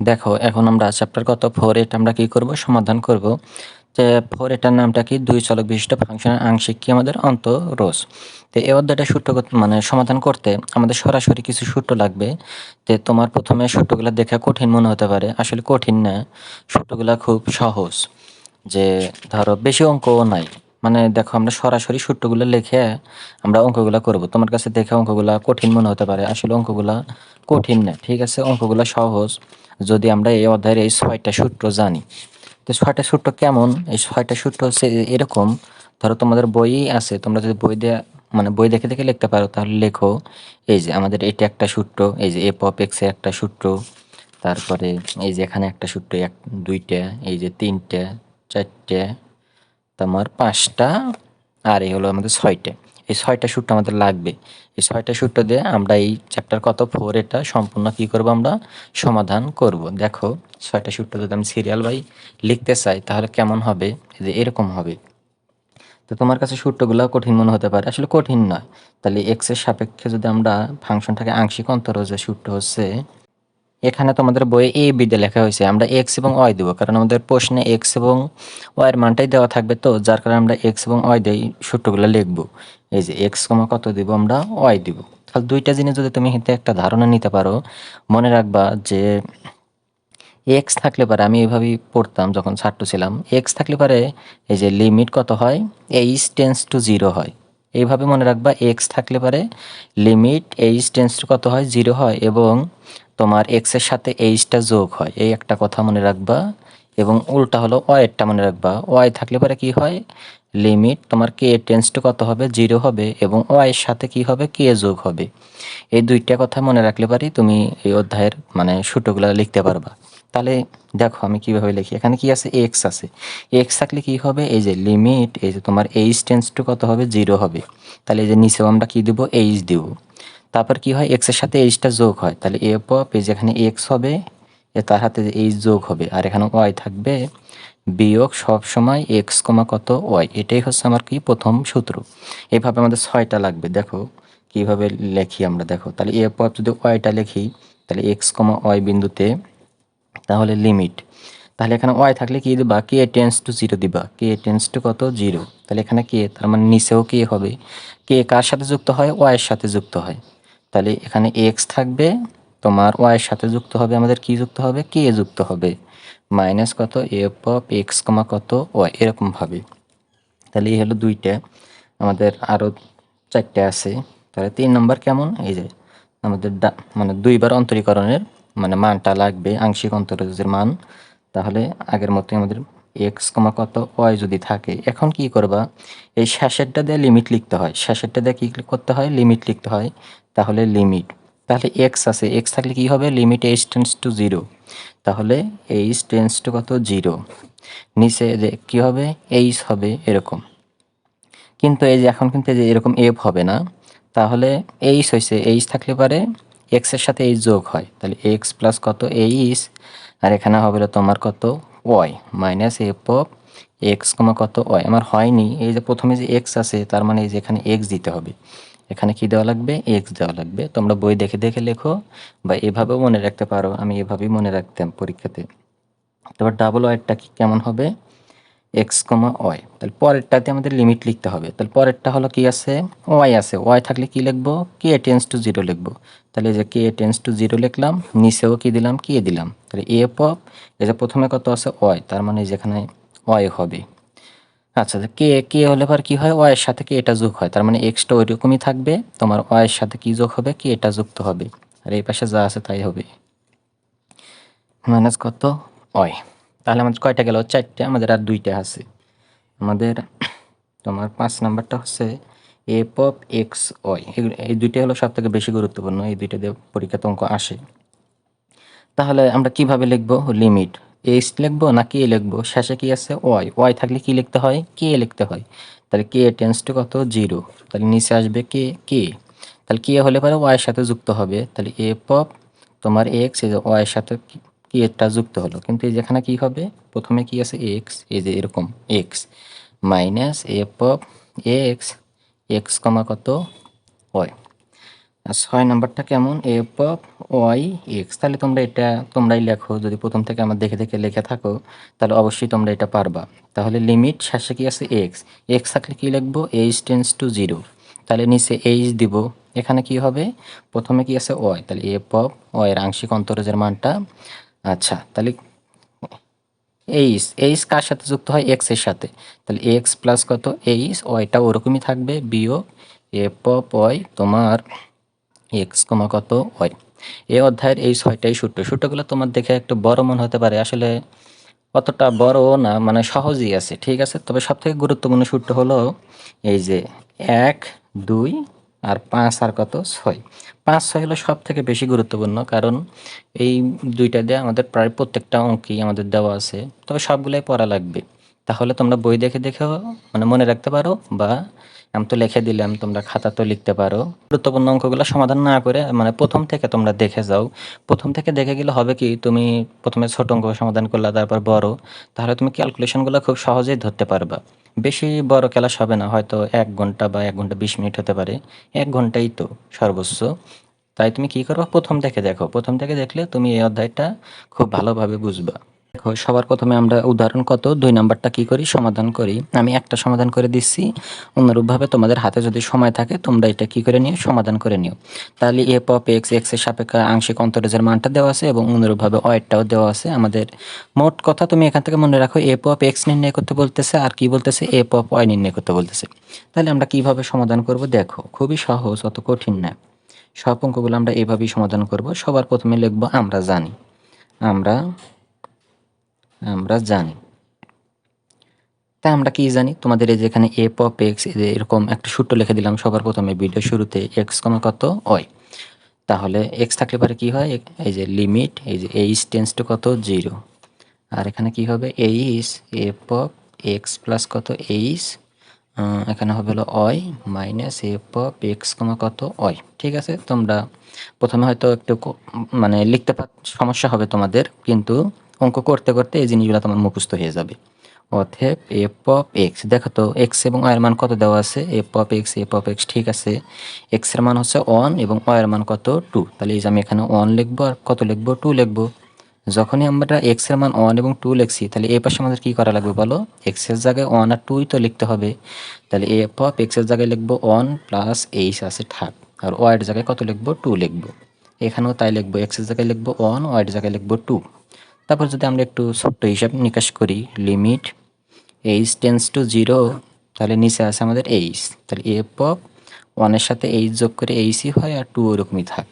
দেখো, এখন আমরা চ্যাপ্টার কত? ফোর এটা আমরা কি করব? সমাধান করব। যে ফোর এটার নামটা কি? দুই চলক বিশিষ্ট ফাংশনের আংশিক কি? আমাদের অন্তরোষ তো এই অধ্যায়টা সূত্র মানে সমাধান করতে আমাদের সরাসরি কিছু সূত্র লাগবে। তো তোমার প্রথমে সূত্রগুলো দেখে কঠিন মনে হতে পারে। আসলে কঠিন না। সূত্রগুলো খুব সহজ যে ধরো বেশি অঙ্কও নাই। মানে দেখো, আমরা সরাসরি সূত্রগুলো লিখে আমরা অঙ্কগুলো করব। তোমার কাছে দেখে অঙ্কগুলো কঠিন মনে হতে পারে। আসলে অঙ্কগুলো কঠিন না। ঠিক আছে? অঙ্কগুলো সহজ। যদি আমরা এই অধ্যায়ের এই ছয়টা সূত্র জানি। তো ছয়টা সূত্র কেমন? এই ছয়টা সূত্র হচ্ছে এরকম। ধরো তোমাদের বই আছে, তোমরা যদি বই দিয়ে মানে বই দেখে দেখে লিখতে পারো, তাহলে লেখো, এই যে আমাদের এটা একটা সূত্র, এই যে এ পপ এক্সের একটা সূত্র, তারপরে এই যে এখানে একটা সূত্র, এক, দুইটা, এই যে তিনটা, চারটে, তোমার পাঁচটা, আর এই হলো আমাদের ছয়টা। এই ছয়টা সূত্র আমাদের লাগবে। এই ছয়টা সূত্র দিয়ে আমরা এই চ্যাপ্টার কত? ফোর এটা সম্পূর্ণ কি করব আমরা? সমাধান করব। দেখো, ছয়টা সূত্র যদি আমি সিরিয়াল বাই লিখতে চাই, তাহলে কেমন হবে? যে এরকম হবে। তো তোমার কাছে সূত্রগুলো কঠিন মনে হতে পারে। আসলে কঠিন নয়। তাহলে এক্সের সাপেক্ষে যদি আমরা ফাংশনটাকে আংশিক অন্তরজে সূত্র হচ্ছে এখানে তোমাদের বইয়ে এ বি দিয়ে লেখা হয়েছে। আমরা এক্স এবং ওয়াই দেবো, কারণ আমাদের প্রশ্নে এক্স এবং ওয়াইয়ের মানটাই দেওয়া থাকবে তো, যার কারণে আমরা এক্স এবং ওয়াই দিয়ে সূত্রগুলো লিখব। এই যে এক্স কমা কত দিব আমরা ওয়াই দিব। তাহলে দুইটা জিনিস যদি তুমি হিতে একটা ধারণা নিতে পারো, মনে রাখবা যে এক্স থাকলে পারে আমি এভাবেই পড়তাম যখন ছাত্র ছিলাম এক্স থাকলে পারে এই যে লিমিট কত হয়? এইচ টেন্স টু জিরো হয়। এইভাবে মনে রাখবা এক্স থাকলে পারে লিমিট এইচ টেন্স টু কত হয়? জিরো হয় এবং তোমার এক্সের সাথে এইচটা যোগ হয়। এই একটা কথা মনে রাখবা। এবং উল্টা হলো ওয়াইয়েরটা মনে রাখবা। ওয়াই থাকলে পরে কি হয়? লিমিট তোমার কে টেন্স টু কত হবে? জিরো হবে। এবং ওয়াইয়ের সাথে কি হবে? কে যোগ হবে। এই দুইটা কথা মনে রাখলে পারি তুমি এই অধ্যায়ের মানে সূত্রগুলো লিখতে পারবা। তাহলে দেখো আমি কীভাবে লিখি। এখানে কি আছে? এক্স আছে। এক্স থাকলে কি হবে? এই যে লিমিট এই যে তোমার এইচ টেন্স টু কত হবে? জিরো হবে। তাহলে এই যে নিচেও আমরা কি দেবো? এইচ দিব। তারপর কি হয়? এক্সের সাথে এইচটা যোগ হয়। তাহলে এ পপ এই যেখানে এক্স হবে, এ তার হাতে এইচ যোগ হবে। আর এখানে ওয়াই থাকবে, বিয়োগ সব সময় এক্স কমা কত ওয়াই এটাই হচ্ছে আমার কি প্রথম সূত্র। এভাবে আমাদের ছয়টা লাগবে। দেখো, কীভাবে লেখি আমরা? দেখো, তাহলে এ পপ যদি ওয়াইটা লিখি, তাহলে এক্স কমা ওয়াই বিন্দুতে, তাহলে লিমিট তাহলে এখানে ওয়াই থাকলে কি দিবা? কে টেন্স টু জিরো দিবা। কে টেন্স টু কত? জিরো তাহলে এখানে কে তার মানে নিচেও কে হবে। কে কার সাথে যুক্ত হয়? ওয়াইয়ের সাথে যুক্ত হয়। তাহলে এখানে এক্স থাকবে, তোমার ওয়াইয়ের সাথে যুক্ত হবে, আমাদের কি যুক্ত হবে? কে যুক্ত হবে। মাইনাস কত? এফ অফ এক্স কমা কত? ওয়াই এরকমভাবে তাহলে এই হলো দুইটা। আমাদের আরও চারটে আছে। তাহলে তিন নম্বর কেমন? এই যে, আমাদের মানে দুইবার অন্তরীকরণের মানে মানটা লাগবে, আংশিক অন্তরজের মান। তাহলে আগের মতোই আমাদের এক্স কমা কত ওয়াই যদি থাকে, এখন কি করবা? এই শেষেরটা দিয়ে লিমিট লিখতে হয়। শেষেরটা দিয়ে কি করতে হয়? লিমিট লিখতে হয়। তাহলে লিমিট তাহলে এক্স আছে। এক্স থাকলে কি হবে? Limit h tends to zero তাহলে এইচ টেন্স টু কত? জিরো নিচে যে কি হবে? এইচ হবে এরকম। কিন্তু এই যে এখন কিন্তু যে এরকম এফ হবে না, তাহলে এইচ হয়েছে এইচ থাকলে পারে এক্সের সাথে এইচ যোগ হয়। তাহলে এক্স প্লাস কত? এইচ আর এখানে হবে তোমার কত? Y minus f of x comma কত ওয়াই? আমার হয়নি। এই যে প্রথমে যে এক্স আছে, তার মানে এই যে এখানে এক্স দিতে হবে। এখানে কি দেওয়া লাগবে? এক্স দেওয়া লাগবে। তোমরা বই দেখে দেখে লেখো বা এভাবে মনে রাখতে পারো। আমি এভাবেই মনে রাখতাম পরীক্ষাতে। তারপর ডাবল ওয়াইটটা কি কেমন হবে? এক্স কমা ওয়াই তাহলে পরেরটাতে আমাদের লিমিট লিখতে হবে। তাহলে পরেরটা হলো কি আছে? ওয়াই আছে। ওয়াই থাকলে কি লিখব? কে টেন্স টু জিরো লিখব। তাহলে যে কে টেন্স টু জিরো লিখলাম, নিচেও কি দিলাম? কে দিলাম। তাহলে এ পপ এই যে প্রথমে কত আছে? ওয়াই তার মানে যেখানে ওয়াই হবে। আচ্ছা কে কে হলে পর কি হয়? ওয়াইয়ের সাথে কি এটা যোগ হয়। তার মানে এক্সটা ওই রকমই থাকবে। তোমার ওয়াইয়ের সাথে কি যোগ হবে? কি এটা যুক্ত হবে। আর এই পাশে যা আছে তাই হবে। মাইনাস কত? ওয়াই তাহলে আমাদের কয়টা গেল? চারটে, আমাদের আর দুইটা আছে। আমাদের তোমার পাঁচ নাম্বারটা হচ্ছে এ পপ এক্স ওয়াই এই দুইটা হলো সব থেকে বেশি গুরুত্বপূর্ণ, এই দুইটা দিয়ে পরীক্ষাতে অঙ্ক আসে। তাহলে আমরা কীভাবে লিখব? লিমিট। এইচ লিখব না কে লিখব? শেষে কি আছে? ওয়াই ওয়াই থাকলে কি লিখতে হয়? কে লিখতে হয়। তাহলে কে টেন্স টু কত? জিরো তাহলে নিচে আসবে কে কে তাহলে কে হলে পরে ওয়াইয়ের সাথে যুক্ত হবে। তাহলে এ পপ তোমার এক্স ওয়াইয়ের সাথে কি- এটা যুক্ত হলো। কিন্তু এই যেখানে কি হবে? প্রথমে কি আছে? এক্স এই যে এরকম x minus a pop x x comma কত? ওয়াই আর ছয় নাম্বারটা কেমন? এফ অফ ওয়াই এক্স তাহলে তোমরা এটা, তোমরাই লেখো। যদি প্রথম থেকে আমার দেখে দেখে লেখে থাকো, তাহলে অবশ্যই তোমরা এটা পারবা। তাহলে লিমিট শেষে কি আছে? এক্স এক্স থাকলে কি লিখব? এইচ টেন্স টু জিরো তাহলে নিচে এইচ দিব। এখানে কি হবে? প্রথমে কি আছে? ওয়াই তাহলে এফ অফ ওয়াইয়ের আংশিক অন্তরজের মানটা আচ্ছা তাহলে এইচ এইচ কার সাথে যুক্ত হয়? এক্সের সাথে। তাহলে এক্স প্লাস কত? এইচ ওয়াইটা ওরকমই থাকবে। বিয়োগ এফ ওয়াই তোমার এক্স কমা কত? ওয়াই এই অধ্যায়ের এই ছয়টাই সূত্র। সূত্রগুলো তোমার দেখে একটু বড় মনে হতে পারে। আসলে অতটা বড় না মানে সহজই আছে। ঠিক আছে? তবে সবথেকে গুরুত্বপূর্ণ সূত্র হলো এই যে এক, দুই আর পাঁচ আর কত? ছয়। পাঁচ, ছয় হলো সব থেকে বেশি গুরুত্বপূর্ণ, কারণ এই দুইটা দিয়ে আমাদের প্রায় প্রত্যেকটা অঙ্কই আমাদের দেওয়া আছে। তবে সবগুলোই পড়া লাগবে। তাহলে তোমরা বই দেখে দেখেও মানে মনে রাখতে পারো বা আমি তো লিখে দিলাম, তোমরা খাতা তো লিখতে পারো। গুরুত্বপূর্ণ অঙ্কগুলো সমাধান না করে মানে প্রথম থেকে তোমরা দেখে যাও। প্রথম থেকে দেখে গেলে হবে কি, তুমি প্রথমে ছোট অঙ্ক সমাধান করলা, তারপর বড়। তাহলে তুমি ক্যালকুলেশনগুলো খুব সহজেই ধরতে পারবা। বেশি বড় ক্লাস হবে না, হয়তো এক ঘণ্টা বা এক ঘণ্টা বিশ মিনিট হতে পারে। এক ঘন্টাই তো সর্বোচ্চ। তাই তুমি কি করো প্রথম থেকে দেখো। প্রথম থেকে দেখলে তুমি এই অধ্যায়টা খুব ভালোভাবে বুঝবা। দেখো, সবার প্রথমে আমরা উদাহরণ কত? দুই নাম্বারটা কি করি? সমাধান করি। আমি একটা সমাধান করে দিচ্ছি। অনুরূপভাবে তোমাদের হাতে যদি সময় থাকে, তোমরা এটা কি করে নিও? সমাধান করে নিও। তাহলে এ পপ এক্স এক্সের সাপেক্ষে আংশিক অন্তরেজের মানটা দেওয়া আছে এবং অনুরূপভাবে অয়েরটাও দেওয়া আছে। আমাদের মোট কথা তুমি এখান থেকে মনে রাখো, এ পপ এক্স নির্ণয় করতে বলতেছে আর কি বলতেছে? এ পপ ওয়াই নির্ণয় করতে বলতেছে। তাহলে আমরা কীভাবে সমাধান করব? দেখো, খুবই সহজ, অত কঠিন না। সব অঙ্কগুলো আমরা এভাবেই সমাধান করব। সবার প্রথমে লিখব, আমরা জানি। আমরা আমরা জানি। তা আমরা কি জানি? তোমাদের এই যে এখানে এ পপ এক্স এরকম একটা সূত্র লিখে দিলাম সবার প্রথমে ভিডিও শুরুতে এক্স কমা কত? ওয়াই তাহলে এক্স থাকলে পরে কি হয়? এই যে লিমিট এই যে এইচ টেন্স টু কত? জিরো আর এখানে কি হবে? এইচ এ পপ এক্স প্লাস কত? এইচ এখানে হবে হলো y minus a pop x comma কত? অয় ঠিক আছে? তোমরা প্রথমে হয়তো একটু মানে লিখতে সমস্যা হবে তোমাদের, কিন্তু অঙ্ক করতে করতে এই জিনিসগুলো তোমার মুখস্থ হয়ে যাবে। অথেব এফ অফ এক্স দেখো তো এক্স এবং ওয়ের মান কত দেওয়া আছে? F of x f of x ঠিক আছে। এক্সের মান হচ্ছে ওয়ান এবং ওয়ের মান কত? টু তাহলে এই যে আমি এখানে ওয়ান লিখব আর কত লিখব? টু লিখব। যখনই আমরা এক্সের মান ওয়ান এবং টু লিখছি, তাহলে এ পাশে আমাদের কি করা লাগবে বলো? এক্সের জায়গায় ওয়ান আর টুই তো লিখতে হবে। তাহলে এফ অফ এক্সের জায়গায় লিখব ওয়ান প্লাস এইচ আছে থাক আর ওয়াই এর জায়গায় কত লিখব? টু লিখব। এখানেও তাই লিখব। এক্সের জায়গায় লিখব ওয়ান ওয়াই এর জায়গায় লিখব টু তারপর যদি আমরা একটু ছোট্ট হিসাব নিকাশ করি limit h tends to zero তাহলে নিচে আছে আমাদের এইচ তাহলে এফ অফ ওয়ানের সাথে এইচ যোগ করে এইচই হয় আর টু ওরকমই থাক।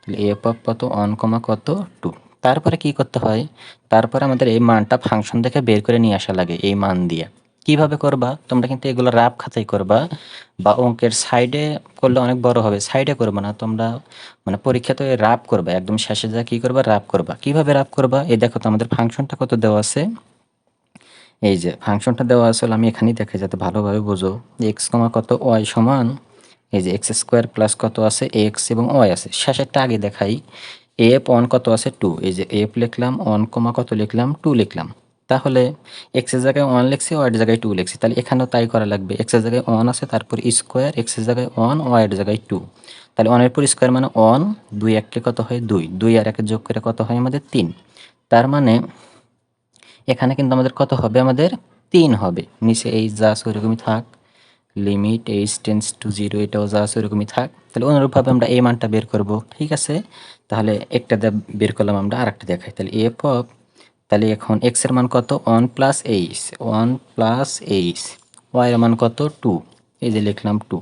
তাহলে এফ অফ কত? ওয়ান কমা কত? টু তারপরে কি করতে হয়? তারপরে আমাদের এই মানটা ফাংশন থেকে বের করে নিয়ে আসা লাগে, এই মান দিয়ে। কীভাবে করবা? তোমরা কিন্তু এগুলো রাব খাতাই করবা বা অঙ্কের সাইডে করলে অনেক বড় হবে। সাইডে করবা না, তোমরা মানে পরীক্ষাতে রাব করবা, একদম শেষে যা কি করবা রাব করবা। কীভাবে রাব করবা? এই দেখো তো আমাদের ফাংশনটা কত দেওয়া আছে। এই যে ফাংশনটা দেওয়া আসলে আমি এখানেই দেখে যাতে ভালোভাবে বোঝো। এক্স কমা কত ওয়াই সমান, এই যে এক্স স্কোয়ার প্লাস কত আছে এক্স এবং ওয়াই আছে। শেষেরটা আগে দেখাই। এফ ওয়ান কত আছে? টু এই যে এফ লিখলাম ওয়ান কমা কত লিখলাম? টু লিখলাম। তাহলে এক্সের জায়গায় ওয়ান লিখছি ওয়াই এর জায়গায় টু লিখছি। তাহলে এখানেও তাই করা লাগবে। এক্সের জায়গায় ওয়ান আছে, তারপর স্কোয়ার এক্সের জায়গায় ওয়ান ওয়াই এর জায়গায় টু তাহলে ওয়ানের পর স্কোয়ার মানে ওয়ান দুই একটি কত হয় দুই। দুই আর একে যোগ করে কত হয় আমাদের তিন। তার মানে এখানে কিন্তু আমাদের কত হবে? আমাদের তিন হবে। নিচে এই যা আছে ওরকমই থাক। Limit h tends to zero এটাও যা আছে ওরকমই থাক। তাহলে অনুরূপভাবে আমরা এই মানটা বের করব। ঠিক আছে? তাহলে একটা বের করলাম আমরা আর একটা দেখাই। তাহলে এফ অফ তাহলে এখন এক্সের মান কত? One plus h one plus h y এর মান কত? টু এই যে লিখলাম টু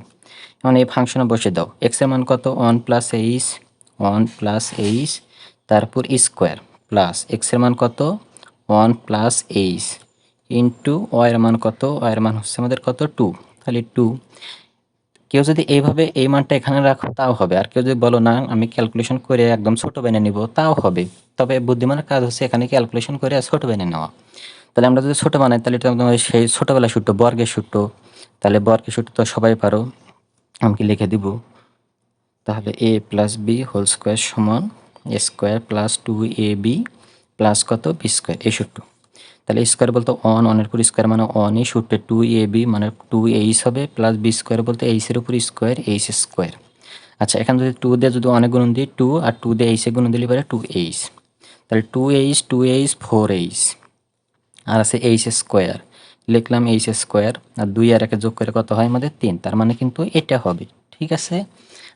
এখন এই ফাংশনে বসে দাও। এক্সের মান কত? One plus h one plus h তারপর স্কোয়ার প্লাস এক্সের মান কত? ওয়ান প্লাস এইচ ইন্টু ওয়াইয়ের মান কত? ওয়াইয়ের মান হচ্ছে আমাদের কত? টু তাহলে টু কেউ যদি এইভাবে এই মানটা এখানে রাখো, তাও হবে। আর কেউ যদি বলো, না, আমি ক্যালকুলেশন করে একদম ছোট বেনে নিব তাও হবে। তবে বুদ্ধিমানের কাজ হচ্ছে এখানে ক্যালকুলেশন করে ছোট বেনে নেওয়া। তাহলে আমরা যদি ছোট বানাই, তাহলে একদম সেই ছোটবেলা সূত্র, বর্গের সূত্র। তাহলে বর্গের সূত্র তো সবাই পারো, আমি লিখে দিব? তাহলে a plus b whole square সমান a square plus two a b plus কত? বি স্কোয়ার এই সূত্র। তাহলে স্কোয়ার বলতে অন অনের উপর স্কোয়ার মানে অনই সূত্রে টু এ বি মানে টু এইচ হবে প্লাস বি স্কোয়ার বলতে এইচের উপর স্কোয়ার এইচ স্কোয়ার আচ্ছা এখানে যদি টু দিয়ে যদি অনেক গুণ দিই টু আর টু দিয়ে এইসে গুণন দিলে পারে টু এইচ তাহলে two h two h four h আর আছে এইচ স্কোয়ার লিখলাম এইচ স্কোয়ার আর দুই আর একে যোগ করে কত হয় আমাদের তিন, তার মানে কিন্তু এটা হবে, ঠিক আছে?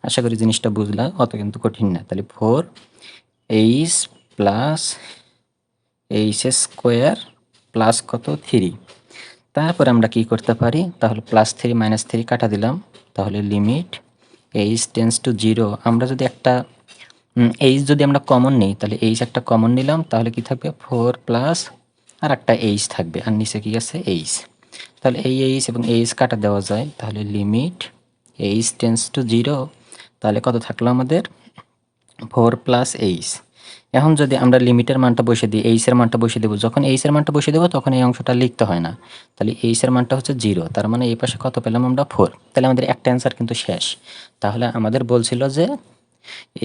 আশা করি জিনিসটা বুঝলাম অত কিন্তু কঠিন না। তাহলে four h plus h square plus কত? থ্রি তারপর আমরা কি করতে পারি? তাহলে প্লাস থ্রি মাইনাস থ্রি কাটা দিলাম। তাহলে limit h tends to zero আমরা যদি একটা এইচ যদি আমরা কমন নিই, তাহলে এইচ একটা কমন নিলাম। তাহলে কি থাকবে? ফোর প্লাস আর একটা এইচ থাকবে। আর নিচে কি আছে? এইচ তাহলে এই এইচ এবং এইচ কাটা দেওয়া যায়। তাহলে limit h tends to zero তাহলে কত থাকল আমাদের? ফোর প্লাস এইচ এখন যদি আমরা লিমিটের মানটা বসে দিই এইচের মানটা বসে দেবো, যখন এইচের মানটা বসে দেবো, তখন এই অংশটা লিখতে হয় না। তাহলে এইচের মানটা হচ্ছে জিরো তার মানে এই পাশে কত পেলাম আমরা ফোর তাহলে আমাদের একটা অ্যান্সার কিন্তু শেষ। তাহলে আমাদের বলছিল যে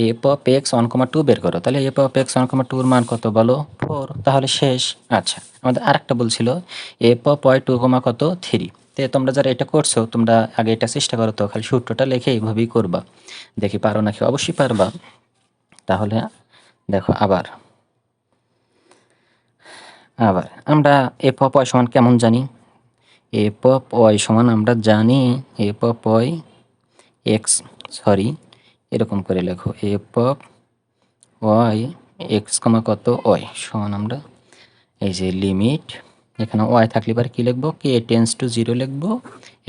এ pop x one comma two বের করো। তাহলে এ পপ এক্স ওয়ান কমা টুর মান কত বলো? ফোর তাহলে শেষ। আচ্ছা আমাদের আরেকটা বলছিল এ পপ ওয়াই টু কমা কত? থ্রি তো তোমরা যারা এটা করছ, তোমরা আগে এটা চেষ্টা করো তো, খালি সূত্রটা লেখে এইভাবেই করবা। দেখি পারো নাকি? অবশ্যই পারবা। তাহলে দেখো, আবার। আবার, আমরা এ পপ ওয়াই সমান কেমন জানি? এ পপ ওয়াই সমান আমরা জানি এ পপ ওয়াই এক্স সরি এরকম করে লেখো। এ পপ ওয়াই এক্স কমা কত? ওয়াই সমান আমরা এই যে লিমিট এখানে ওয়াই থাকলে এবার কী লিখব? কে টেন্স টু জিরো লিখব।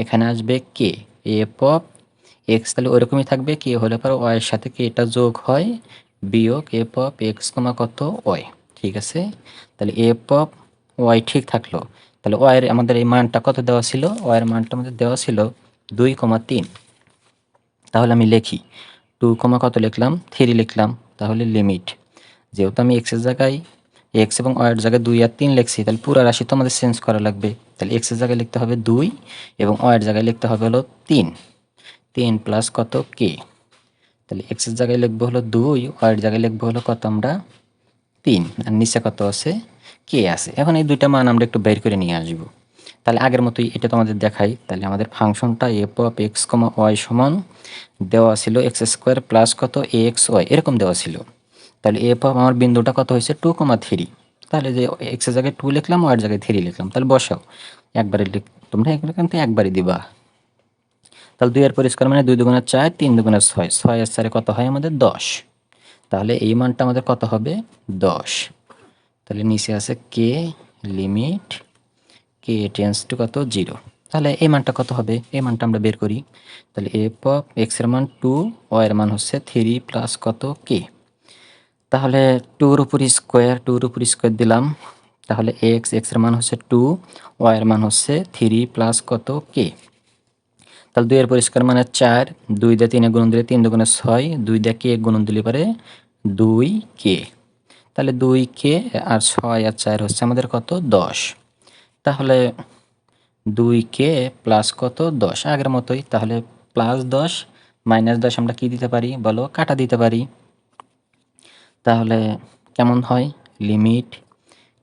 এখানে আসবে কে এ পপ এক্স তাহলে ওরকমই থাকবে। কে হলে পর ওয়াইয়ের সাথে কে এটা যোগ হয়। বিয়োগ এ পপ এক্স কমা কত? ওয়াই ঠিক আছে? তাহলে এ পপ ওয়াই ঠিক থাকল। তাহলে ওয়াইয়ের আমাদের এই মানটা কত দেওয়া ছিল? ওয়াইয়ের মানটা আমাদের দেওয়া ছিল দুই কমা তিন। তাহলে আমি লিখি টু কমা কত লিখলাম? থ্রি লিখলাম, তাহলে লিমিট যেহেতু আমি এক্সের জায়গায় এক্স এবং ওয়াইয়ের জায়গায় দুই আর তিন লিখছি, তাহলে পুরো রাশি তো আমাদের চেঞ্জ করা লাগবে। তাহলে এক্সের জায়গায় লিখতে হবে দুই এবং ওয়াইয়ের জায়গায় লিখতে হবে হলো তিন। তিন প্লাস কত? কে তাহলে এক্সের জায়গায় লিখব হলো দুই ওয়াইয়ের জায়গায় লিখব হলো কত আমরা তিন, আর নিচে কত আছে? কে আছে। এখন এই দুইটা মান আমরা একটু বের করে নিয়ে আসব। তাহলে আগের মতোই এটা তোমাদের দেখাই। তাহলে আমাদের ফাংশনটা f of x comma y সমান দেওয়া ছিল এক্স স্কোয়ার প্লাস কত? এ এক্স ওয়াই এরকম দেওয়া ছিল। তাহলে এফ অফ আমার বিন্দুটা কত হয়েছে? টু কমা থ্রি তাহলে যে এক্সের জায়গায় টু লিখলাম ওয়ার জায়গায় থ্রি লিখলাম। তাহলে বসাও। একবারে লিখ তোমরা এখান থেকে একবারই দিবা। তাহলে দুই আর পরিষ্কার মানে দুই দুগুণের চার, তিন দুগুণের ছয়। ছয় আর চারে কত হয় আমাদের দশ। তাহলে এই মানটা আমাদের কত হবে? দশ। তাহলে নিচে আছে k limit k tends to কত? জিরো তাহলে এই মানটা কত হবে? এই মানটা আমরা বের করি। তাহলে এফ অফ এক্সের মান টু ওয়াই এর মান হচ্ছে থ্রি প্লাস কত? কে তাহলে টুর উপর স্কোয়ার টুর উপর স্কোয়ার দিলাম। তাহলে এক্স এক্সের মান হচ্ছে টু ওয়াই এর মান হচ্ছে থ্রি প্লাস কত? কে তাহলে দুইয়ের পরিষ্কার মানে চার, দুই দিয়ে তিনে গুণন দিলে তিন দুগুণে ছয়, দুই দিয়ে কে গুণন দিলে পারে দুই কে। তাহলে দুই কে আর ছয় আর চার হচ্ছে আমাদের কত? দশ। তাহলে দুই কে প্লাস কত? দশ। আগের মতোই, তাহলে প্লাস দশ মাইনাস দশ আমরা কি দিতে পারি? বলো, কাটা দিতে পারি। তাহলে কেমন হয়? Limit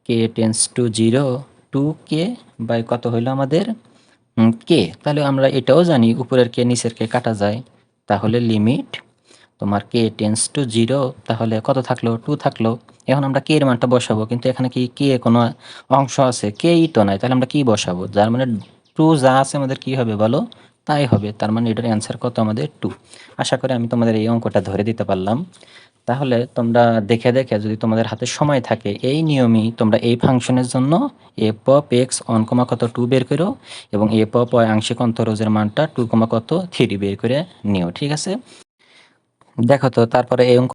k tends to zero two k by কত হইল আমাদের? কে? তাহলে আমরা এটাও জানি, উপরের কে, নিচের কে কাটা যায়। তাহলে লিমিট তোমার কে টেন্স টু জিরো তাহলে কত থাকল? টু থাকল। এখন আমরা কে এর মানটা বসাবো, কিন্তু এখানে কি কে কোনো অংশ আছে? কেই তো নাই, তাহলে আমরা কি বসাবো? যার মানে টু যা আছে আমাদের কি হবে বলো? তাই হবে, তার মানে এটার অ্যান্সার কত আমাদের টু আশা করি আমি তোমাদের এই অঙ্কটা ধরে দিতে পারলাম। তাহলে তোমরা দেখে দেখে যদি তোমাদের হাতে সময় থাকে, এই নিয়মই তোমরা এই ফাংশনের জন্য এ পপ এক্স অন, কমা, কত, টু বের করো এবং এ পপ ওয়াই আংশিক অন্তরজের মানটা টু, কমা, কত, থ্রি বের করে নিও, ঠিক আছে? দেখো তো, তারপরে এই অঙ্ক